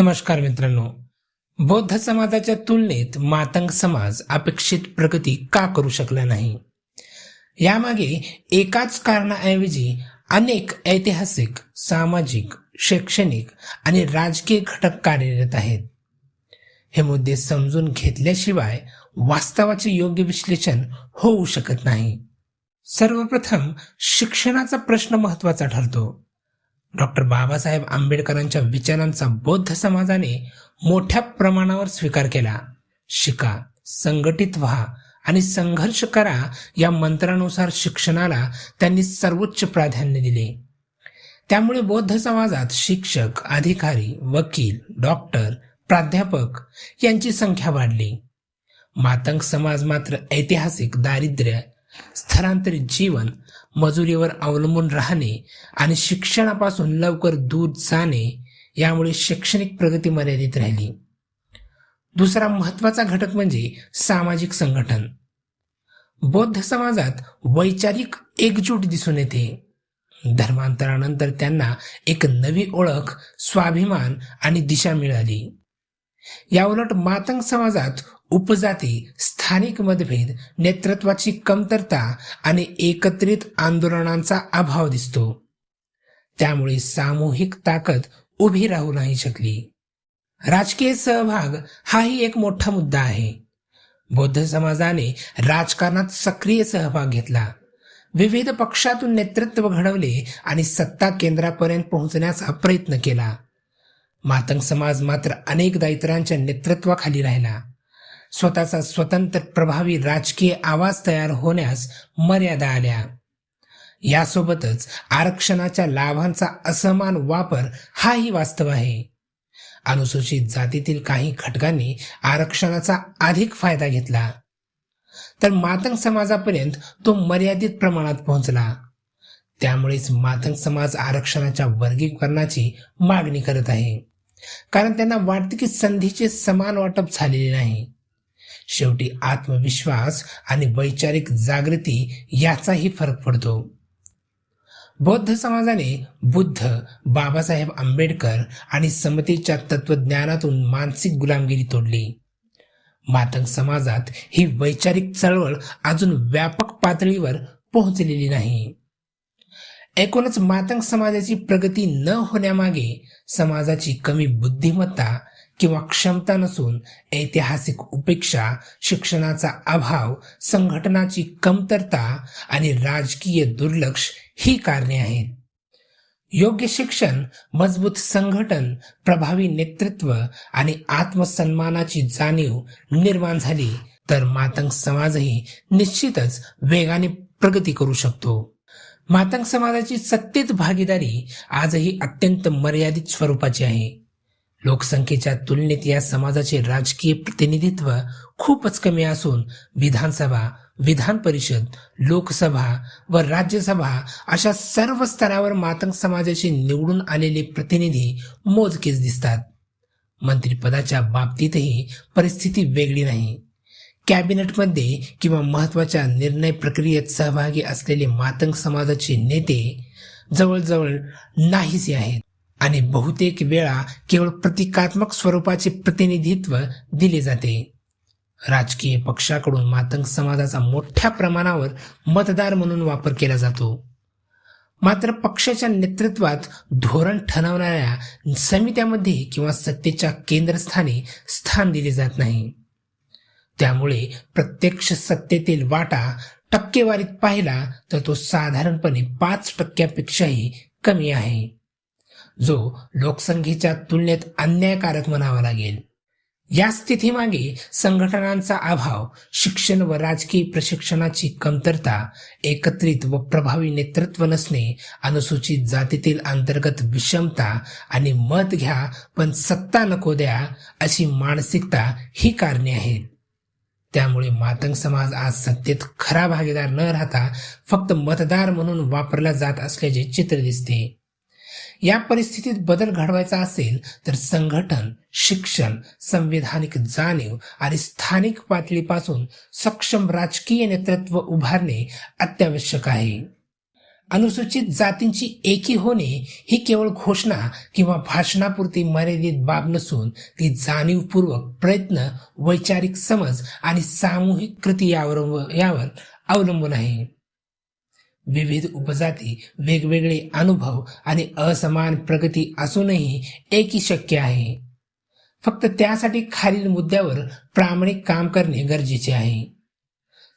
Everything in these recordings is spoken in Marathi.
नमस्कार मित्रांनो. बौद्ध समाजाच्या तुलनेत मातंग समाज अपेक्षित प्रगती का करू शकला नाही? यामागे एकाच कारणाऐवजी अनेक ऐतिहासिक सामाजिक शैक्षणिक आणि राजकीय घटक कार्यरत आहेत. हे मुद्दे समजून घेतल्याशिवाय वास्तवाचे योग्य विश्लेषण होऊ शकत नाही. सर्वप्रथम शिक्षणाचा प्रश्न महत्त्वाचा ठरतो. डॉक्टर बाबासाहेब आंबेडकरांच्या विचारांचा बौद्ध समाजाने मोठ्या प्रमाणावर स्वीकार केला. शिका संघटित व्हा आणि संघर्ष करा या मंत्रानुसार शिक्षणाला त्यांनी सर्वोच्च प्राधान्य दिले. त्यामुळे बौद्ध समाजात शिक्षक अधिकारी वकील डॉक्टर प्राध्यापक यांची संख्या वाढली. मातंग समाज मात्र ऐतिहासिक दारिद्र्य स्थलांतरित जीवन मजुरीवर अवलंबून राहणे आणि शिक्षणापासून लवकर दूर जाणे यामुळे शैक्षणिक प्रगती मर्यादित राहिली. दुसरा महत्त्वाचा घटक म्हणजे सामाजिक संघटन. बौद्ध समाजात वैचारिक एकजूट दिसून येते. धर्मांतरानंतर त्यांना एक नवी ओळख स्वाभिमान आणि दिशा मिळाली. याउलट मातंग समाजात उपजाती स्थानिक मतभेद नेतृत्वाची कमतरता आणि एकत्रित आंदोलनांचा अभाव दिसतो. त्यामुळे सामूहिक ताकद उभी राहू नाही शकली. राजकीय सहभाग हाही एक मोठा मुद्दा आहे. बौद्ध समाजाने राजकारणात सक्रिय सहभाग घेतला. विविध पक्षातून नेतृत्व घडवले आणि सत्ता केंद्रापर्यंत पोहोचण्याचा प्रयत्न केला. मातंग समाज मात्र अनेक इतरांच्या नेतृत्वाखाली राहिला. स्वतःचा स्वतंत्र प्रभावी राजकीय आवाज तयार होण्यास मर्यादा आल्या. यासोबतच आरक्षणाच्या लाभांचा असमान वापर हाही वास्तव आहे. अनुसूचित जातीतील काही घटकांनी आरक्षणाचा अधिक फायदा घेतला. तर मातंग समाजापर्यंत तो मर्यादित प्रमाणात पोहोचला. त्यामुळेच मातंग समाज आरक्षणाच्या वर्गीकरणाची मागणी करत आहे. कारण त्यांना वाटते की संधीचे समान वाटप झालेले नाही. शेवटी आत्मविश्वास आणि वैचारिक जागृती याचाही फरक पडतो. बौद्ध समाजाने बुद्ध बाबासाहेब आंबेडकर आणि समतेच्या तत्वज्ञानातून मानसिक गुलामगिरी तोडली. मातंग समाजात ही वैचारिक चळवळ अजून व्यापक पातळीवर पोहोचलेली नाही. एकूणच मातंग समाजाची प्रगती न होण्यामागे समाजाची कमी बुद्धिमत्ता किंवा क्षमता नसून ऐतिहासिक उपेक्षा शिक्षणाचा अभाव संघटनाची कमतरता आणि राजकीय दुर्लक्ष ही कारणे आहेत. योग्य शिक्षण मजबूत संघटन प्रभावी नेतृत्व आणि आत्मसन्मानाची जाणीव निर्माण झाली तर मातंग समाजही निश्चितच वेगाने प्रगती करू शकतो. मातंग समाजाची सत्तेत भागीदारी आजही अत्यंत मर्यादित स्वरूपाची आहे. लोकसंख्येच्या तुलनेत या समाजाचे राजकीय प्रतिनिधित्व खूपच कमी असून विधानसभा विधान परिषद लोकसभा व राज्यसभा अशा सर्व स्तरावर मातंग समाजाचे निवडून आलेले प्रतिनिधी मोजकेच दिसतात. मंत्रिपदाच्या बाबतीतही परिस्थिती वेगळी नाही. कॅबिनेटमध्ये किंवा महत्त्वाच्या निर्णय प्रक्रियेत सहभागी असलेले मातंग समाजाचे नेते जवळजवळ नाहीसे आहेत. आणि बहुतेक वेळा केवळ प्रतिकात्मक स्वरूपाचे प्रतिनिधित्व दिले जाते. राजकीय पक्षाकडून मातंग समाजाचा मोठ्या प्रमाणावर मतदार म्हणून वापर केला जातो. मात्र पक्षाच्या नेतृत्वात धोरण ठरवणाऱ्या समित्यामध्ये किंवा सत्तेच्या केंद्रस्थानी स्थान दिले जात नाही. त्यामुळे प्रत्यक्ष सत्तेतील वाटा टक्केवारीत पाहिला तर तो साधारणपणे पाच टक्क्यापेक्षाही कमी आहे. जो लोकसंख्येच्या तुलनेत अन्यायकारक म्हणावा लागेल. या स्थितीमागे संघटनांचा अभाव शिक्षण व राजकीय प्रशिक्षणाची कमतरता एकत्रित व प्रभावी नेतृत्व नसणे अनुसूचित जातीतील अंतर्गत विषमता आणि मत घ्या पण सत्ता नको द्या अशी मानसिकता ही कारणे आहेत. त्यामुळे मातंग समाज आज सत्तेत खरा भागीदार न राहता फक्त मतदार म्हणून वापरला जात असल्याचे चित्र दिसते. या परिस्थितीत बदल घडवायचा असेल तर संघटन शिक्षण संविधानिक जाणीव आणि स्थानिक पातळीपासून सक्षम राजकीय नेतृत्व उभारणे अत्यावश्यक आहे. अनुसूचित जातींची एकी होणे ही केवळ घोषणा किंवा भाषणापुरती मर्यादित बाब नसून ती जाणीवपूर्वक प्रयत्न वैचारिक समज आणि सामूहिक कृती यावर यावर अवलंबून आहे. विविध उपजाती वेगवेगळे अनुभव आणि असमान प्रगती असूनही एकी शक्य आहे. फक्त त्यासाठी खालील मुद्द्यावर प्रामाणिक काम करणे गरजेचे आहे.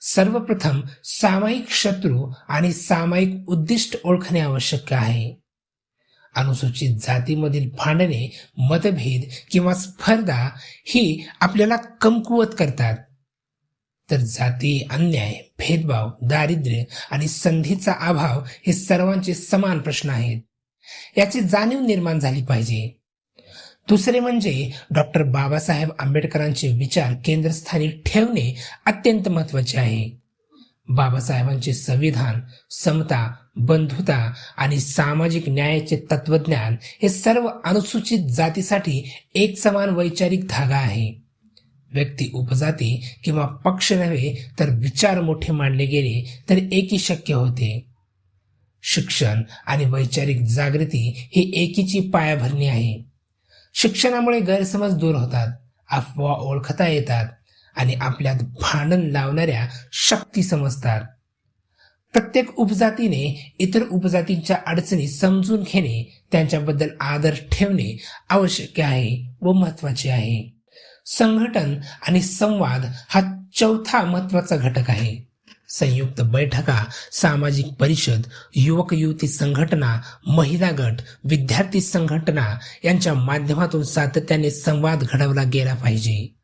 सर्वप्रथम सामायिक शत्रू आणि सामायिक उद्दिष्ट ओळखणे आवश्यक आहे. अनुसूचित जातीमधील भांडणे मतभेद किंवा स्पर्धा ही आपल्याला कमकुवत करतात. तर जाती अन्याय भेदभाव दारिद्र्य आणि संधीचा अभाव हे सर्वांचे समान प्रश्न आहेत. याची जाणीव निर्माण झाली पाहिजे. दुसरे म्हणजे डॉक्टर बाबासाहेब आंबेडकरांचे विचार केंद्रस्थानी ठेवणे अत्यंत महत्त्वाचे आहे. बाबासाहेबांचे संविधान समता बंधुता आणि सामाजिक न्यायाचे तत्वज्ञान हे सर्व अनुसूचित जातीसाठी एक समान वैचारिक धागा आहे. व्यक्ती उपजाती किंवा पक्ष नव्हे तर विचार मोठे मांडले गेले तर एकी शक्य होते. शिक्षण आणि वैचारिक जागृती ही एकीची पायाभरणी आहे. शिक्षणामुळे गैरसमज दूर होतात अफवा ओळखता येतात आणि आपल्यात भांडण लावणाऱ्या शक्ती समजतात. प्रत्येक उपजातीने इतर उपजातींच्या अडचणी समजून घेणे त्यांच्याबद्दल आदर ठेवणे आवश्यक आहे व महत्त्वाचे आहे. संघटन आणि संवाद हा चौथा महत्त्वाचा घटक आहे. संयुक्त बैठका सामाजिक परिषद युवक युवती संघटना महिला गट विद्यार्थी संघटना यांच्या माध्यमातून सातत्याने संवाद घडवला गेला पाहिजे.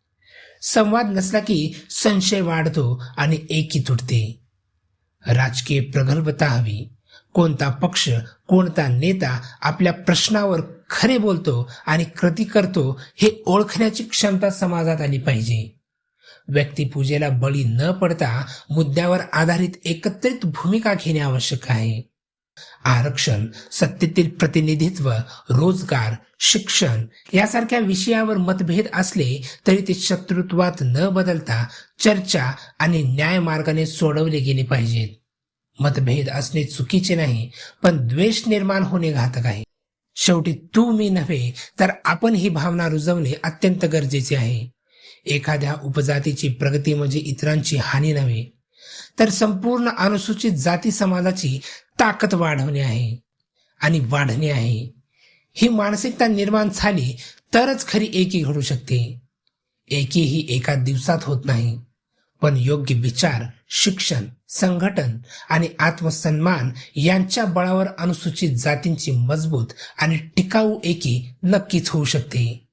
संवाद नसला की संशय वाढतो आणि एकी तुटते. राजकीय प्रगल्भता हवी. कोणता पक्ष कोणता नेता आपल्या प्रश्नावर खरे बोलतो आणि कृती करतो हे ओळखण्याची क्षमता समाजात आली पाहिजे. व्यक्तिपूजेला बळी न पडता मुद्द्यावर आधारित एकत्रित भूमिका घेणे आवश्यक आहे. आरक्षण सत्तेतील प्रतिनिधित्व रोजगार शिक्षण यासारख्या विषयावर मतभेद असले तरी ते शत्रुत्वात न बदलता चर्चा आणि न्याय मार्गाने सोडवले गेले पाहिजेत. मतभेद असणे चुकीचे नाही पण द्वेष निर्माण होणे घातक आहे. शेवटी तू मी नव्हे तर आपण ही भावना रुजवणे अत्यंत गरजेचे आहे. एखाद्या उपजातीची प्रगती म्हणजे इतरांची हानी नव्हे तर संपूर्ण अनुसूचित जाती समाजाची ताकद वाढवणे आहे. आणि वाढणे आहे. ही मानसिकता निर्माण झाली तरच खरी एकी घडू शकते. एकी ही एका दिवसात होत नाही. पण योग्य विचार शिक्षण संघटन आणि आत्मसन्मान यांच्या बळावर अनुसूचित जातींची मजबूत आणि टिकाऊ एकी नक्कीच होऊ शकते.